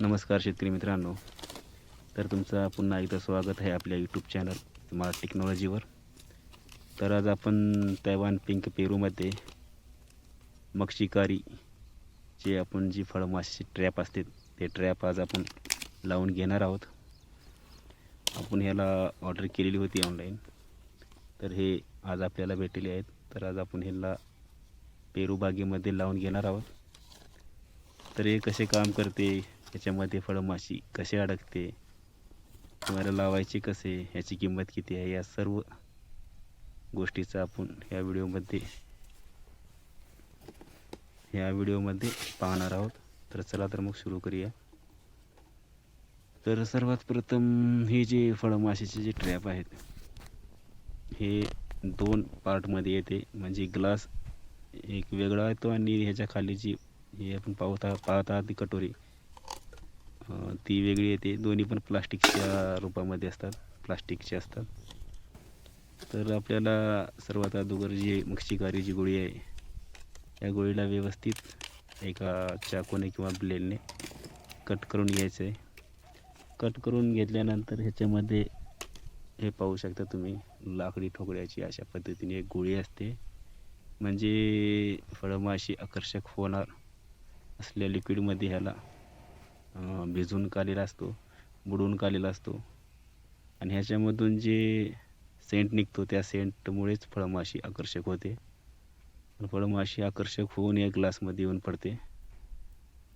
नमस्कार शेतकरी मित्रांनो. तर तुमचं पुन्हा एकदा स्वागत आहे आपल्या यूट्यूब चॅनल स्मार्ट टेक्नॉलॉजीवर तर आज आपण तैवान पिंक पेरूमध्ये मक्षिकारी जे आपण जी फळमाशीची ट्रॅप असते ते ट्रॅप आज आपण लावून घेणार आहोत. आपण ह्याला ऑर्डर केलेली होती ऑनलाईन तर हे आज आपल्याला भेटलेले आहेत. तर आज आपण ह्याला पेरू बागेमध्ये लावून घेणार आहोत. तर हे कसे काम करते त्याच्यामध्ये फळमाशी कसे अडकते तुम्हाला लावायचे कसे ह्याची किंमत किती आहे या सर्व गोष्टीचा आपण ह्या व्हिडिओमध्ये ह्या व्हिडिओमध्ये पाहणार आहोत. तर चला तर मग सुरू करूया. तर सर्वात प्रथम हे जे फळमाशीचे जे ट्रॅप आहेत हे दोन पार्टमध्ये येते. म्हणजे ग्लास एक वेगळा येतो आणि ह्याच्या खाली जी हे आपण पाहता पाहता ती कटोरी. ती वेगळी येते दोन्ही पण प्लास्टिकच्या रूपामध्ये असतात प्लास्टिकचे असतात. तर आपल्याला सर्वात अगोदर जी मक्षिकारी जी गोळी आहे या गोळीला व्यवस्थित एका चाकूने किंवा ब्लेडने कट करून घ्यायचं आहे. कट करून घेतल्यानंतर ह्याच्यामध्ये हे पाहू शकता तुम्ही लाकडी ठोकळ्याची अशा पद्धतीने एक गोळी असते. म्हणजे फळमाशी आकर्षक होणार असल्या लिक्विडमध्ये ह्याला. भिजून काढलेला असतो बुडवून काढलेला असतो. आणि ह्याच्यामधून जे सेंट निघतो त्या सेंटमुळेच फळमाशी आकर्षक होते. फळमाशी आकर्षक होऊन या ग्लासमध्ये येऊन पडते.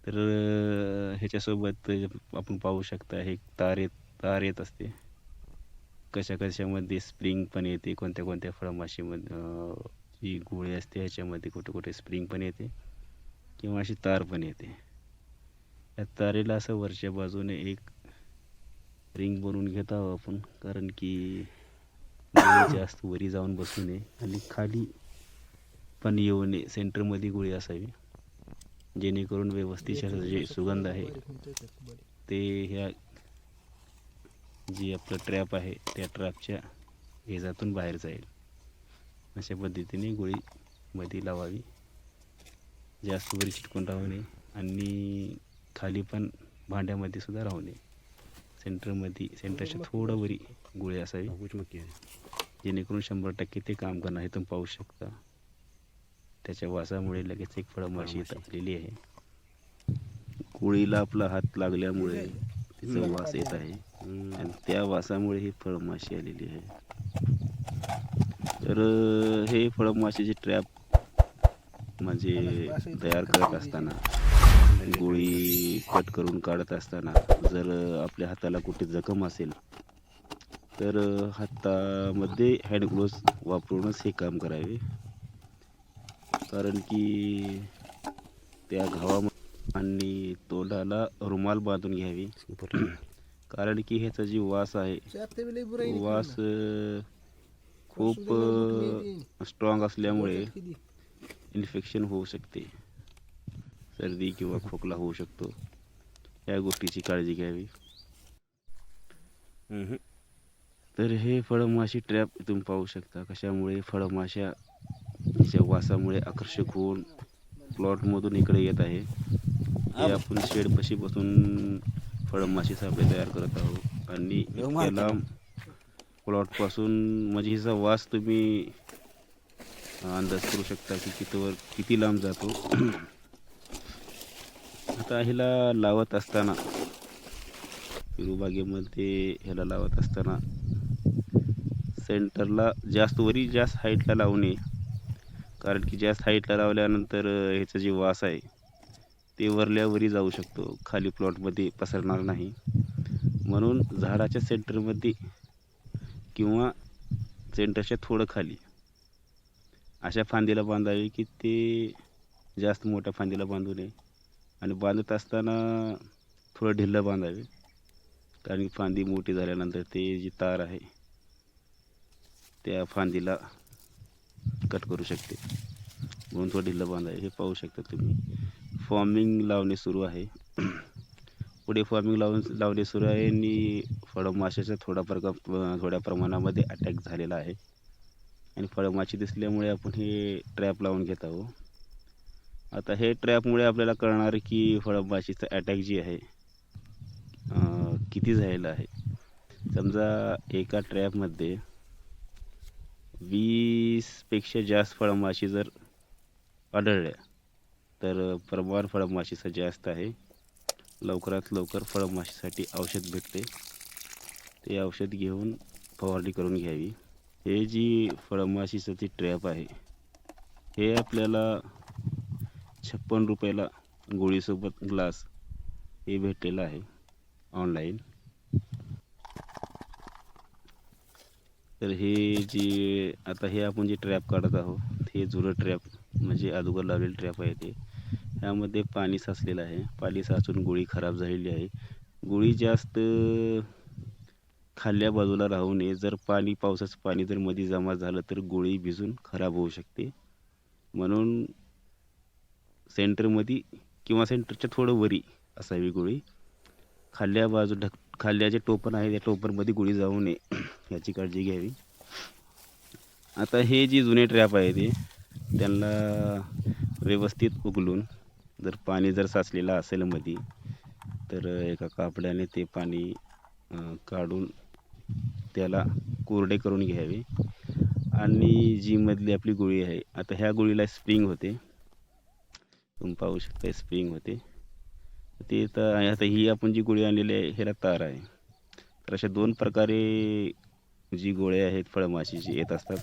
तर ह्याच्यासोबत आपण पाहू शकता हे तार येत तार येत असते. कशा कशामध्ये स्प्रिंग पण येते कोणत्या कोणत्या फळमाशीमध्ये जी गोळी असते ह्याच्यामध्ये कुठे कुठे स्प्रिंग पण येते किंवा अशी तार पण येते. या तारेला असं वरच्या बाजूने एक रिंग बनवून घेत आहोत आपण. कारण की जास्त वरी जाऊन बसू नये आणि खाली पण येऊ नये सेंटरमध्ये गोळी असावी. जेणेकरून व्यवस्थित जे सुगंध आहे. ते ह्या जी आपलं ट्रॅप आहे त्या ट्रॅपच्या हेजातून बाहेर जाईल. अशा पद्धतीने गोळी मध्ये लावावी. जास्त वरी चिटकून राहू नये. आणि खाली पण भांड्यामध्ये सुद्धा राहू नये. सेंटरमध्ये सेंटरच्या थोडं वरी गोळी असावी. जेणेकरून शंभर टक्के ते काम करणार हे तुम्ही पाहू शकता. त्याच्या वासामुळे लगेच एक फळमाशी येत आलेली आहे. गोळीला आपला हात लागल्यामुळे तिचा वास येत आहे. आणि त्या वासामुळे ही फळमाशी आलेली आहे. तर हे फळमाशीचे ट्रॅप म्हणजे तयार करत असताना. गोळी कट करून काढत असताना जर आपल्या हाताला कुठे जखम असेल तर हातामध्ये हँड ग्लोव्स वापरूनच हे काम करावे. कारण की त्या घावा आणि तोंडाला रुमाल बांधून घ्यावी. कारण की ह्याचा जी वास आहे वास खूप स्ट्रॉंग असल्यामुळे इन्फेक्शन होऊ शकते. सर्दी किंवा खोकला होऊ शकतो. या गोष्टीची काळजी घ्यावी. तर हे फळमाशी ट्रॅप तुम्ही पाहू शकता. कशामुळे? फळमाशा च्या वासामुळे आकर्षक होऊन प्लॉटमधून इकडे येत आहे. हे आपण शेडपाशी बसून फळमाशी सापळे तयार करत आहोत. आणि त्याला प्लॉटपासून म्हणजे हिचा वास तुम्ही अंदाज करू शकता की कितीवर किती लांब जातो. आता ह्याला लावत असताना पेरूबागेमध्ये ह्याला लावत असताना सेंटरला जास्त वरी जास्त हाईटला लावू नये. कारण की जास्त हाईटला लावल्यानंतर ह्याचा जे वास आहे ते वरल्यावरी जाऊ शकतो. खाली प्लॉटमध्ये पसरणार नाही. म्हणून झाडाच्या सेंटरमध्ये किंवा सेंटरच्या थोडं खाली अशा फांदीला बांधावे की ते जास्त मोठ्या फांदीला बांधू नये. आणि बांधत असताना थोडं ढिल्लं बांधावे. कारण की फांदी मोठी झाल्यानंतर ते जी तार आहे त्या फांदीला कट करू शकते. म्हणून थोडं ढिल्लं बांधावे. हे पाहू शकता तुम्ही. फॉर्मिंग लावणे सुरू आहे. पुढे फॉर्मिंग लावून लावणे सुरू आहे आणि फळमाशाचा थोडा प्रकार थोड्या प्रमाणामध्ये अटॅक झालेला आहे. आणि फळमाशी दिसल्यामुळे आपण हे ट्रॅप लावून घेत आहोत. आता हे ट्रॅपमुळे आपल्याला कळणार की फळमाशीचा अटॅक जी आहे किती झालेलं आहे. समजा एका ट्रॅपमध्ये वीसपेक्षा जास्त फळमाशी जर आढळल्या तर प्रमाण फळमाशीचं जास्त आहे. लवकरात लवकर फळमाशीसाठी औषध भेटते. ते औषध घेऊन फवारणी करून घ्यावी. हे जी फळमाशीचं ती ट्रॅप आहे हे आपल्याला छप्पन रुपयाला गोळीसोबत ग्लास हे भेटलेलं आहे ऑनलाईन तर हे जे आता हे आपण जे ट्रॅप काढत आहोत हे जुनं ट्रॅप म्हणजे अगोदर लावलेलं ट्रॅप आहे ते. ह्यामध्ये पाणी साचलेलं आहे. पाणी साचून गोळी खराब झालेली आहे. गोळी जास्त खाल्ल्या बाजूला राहू नये. जर पाणी पावसाचं पाणी जर मध्ये जमा झालं तर गोळी भिजून खराब होऊ शकते. म्हणून सेंटरमध्ये किंवा सेंटरच्या थोडं वरी असावी गोळी. खाल्ल्या बाजू ढक खाल्ल्या जे टोपण आहे त्या टोपणमध्ये गोळी जाऊ नये याची काळजी घ्यावी. आता हे जे जुने ट्रॅप आहे ते त्यांना व्यवस्थित उकलून जर पाणी जर साचलेलं असेल मध्ये तर एका कापड्याने ते पाणी काढून त्याला कोरडे करून घ्यावे. आणि जी मधली आपली गोळी आहे आता ह्या गोळीला स्प्रिंग होते. तुम्ही पाहू शकता स्प्रिंग होते ते तर आता ही आपण जी गोळी आणलेली आहे ह्याला तार आहे. तर अशा दोन प्रकारे जी गोळ्या आहेत फळमाशीची येत असतात.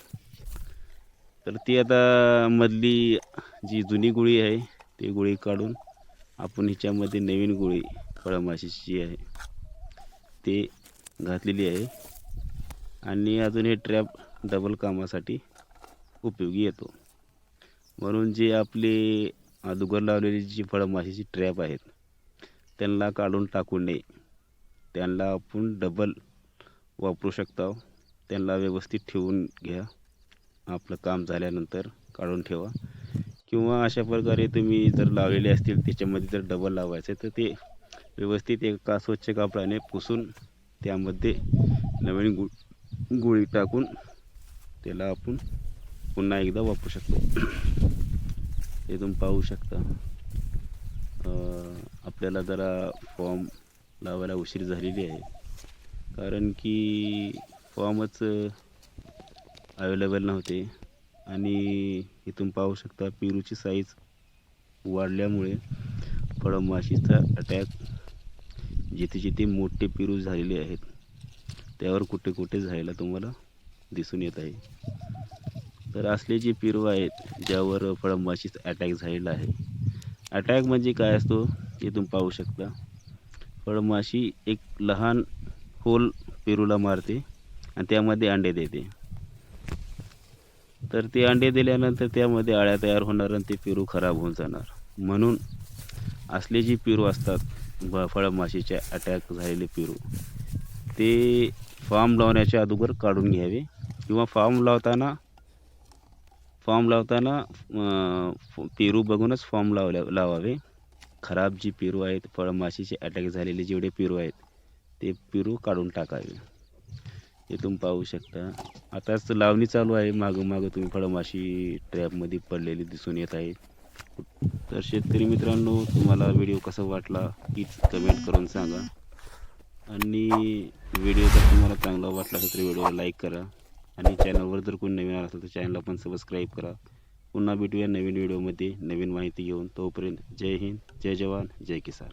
तर ती आता मधली जी जुनी गोळी आहे ती गोळी काढून आपण हिच्यामध्ये नवीन गोळी फळमाशीची जी आहे ते घातलेली आहे. आणि अजून हे ट्रॅप डबल कामासाठी उपयोगी येतो. म्हणून जे आपले अदुगर लावलेली जी फळमाशीची ट्रॅप आहेत त्यांना काढून टाकू नये. त्यांना आपण डबल वापरू शकता. त्यांना व्यवस्थित ठेवून घ्या. आपलं काम झाल्यानंतर काढून ठेवा. किंवा अशा प्रकारे तुम्ही जर लावलेले असतील त्याच्यामध्ये जर डबल लावायचे तर ते व्यवस्थित एका स्वच्छ कापडाने पुसून त्यामध्ये नवीन गु गुळी टाकून त्याला आपण पुन्हा एकदा वापरू शकतो. हे तुम्ही पाहू शकता. आपल्याला जरा फॉर्म लावायला उशीर झालेली आहे. कारण की फॉर्मच अवेलेबल नव्हते. आणि इथून पाहू शकता पेरूची साईज वाढल्यामुळे फळमाशीचा अटॅक जिथे जिथे मोठे पेरू झालेले आहेत त्यावर कुठे कुठे झालेला तुम्हाला दिसून येत आहे. तर असले जे पेरू आहेत ज्यावर फळमाशीचा अटॅक झालेला आहे. अटॅक म्हणजे काय असतो हे तुम्ही पाहू शकता. फळमाशी एक लहान होल पेरूला मारते आणि त्यामध्ये अंडे देते. तर ते अंडे दिल्यानंतर त्यामध्ये अळ्या तयार होणार आणि ते पेरू खराब होऊन जाणार. म्हणून असले जी पेरू असतात ब फळमाशीचे अटॅक झालेले पेरू ते फार्म लावण्याच्या अगोदर काढून घ्यावे किंवा फार्म लावताना फॉर्म लावताना फ- पेरू बघूनच फॉर्म लावल्या लावावे. खराब जी पेरू आहेत फळमाशीचे अटॅक झालेले जेवढे पेरू आहेत ते पेरू काढून टाकावे. हे तुम्ही पाहू शकता. आताच लावणी चालू आहे. मागं मागं तुम्ही फळमाशी ट्रॅपमध्ये पडलेली दिसून येत आहे तर शेतकरी मित्रांनो तुम्हाला व्हिडिओ कसा वाटला हीच कमेंट करून सांगा. आणि व्हिडिओ जर तुम्हाला चांगला वाटला तर व्हिडिओला लाईक करा. आणि चॅनलवर जर कोणी नवीन असेल तर चॅनलला पण सबस्क्राईब करा. पुन्हा भेटूया नवीन व्हिडिओमध्ये नवीन माहिती घेऊन. तोपर्यंत जय हिंद जय जवान जय किसान.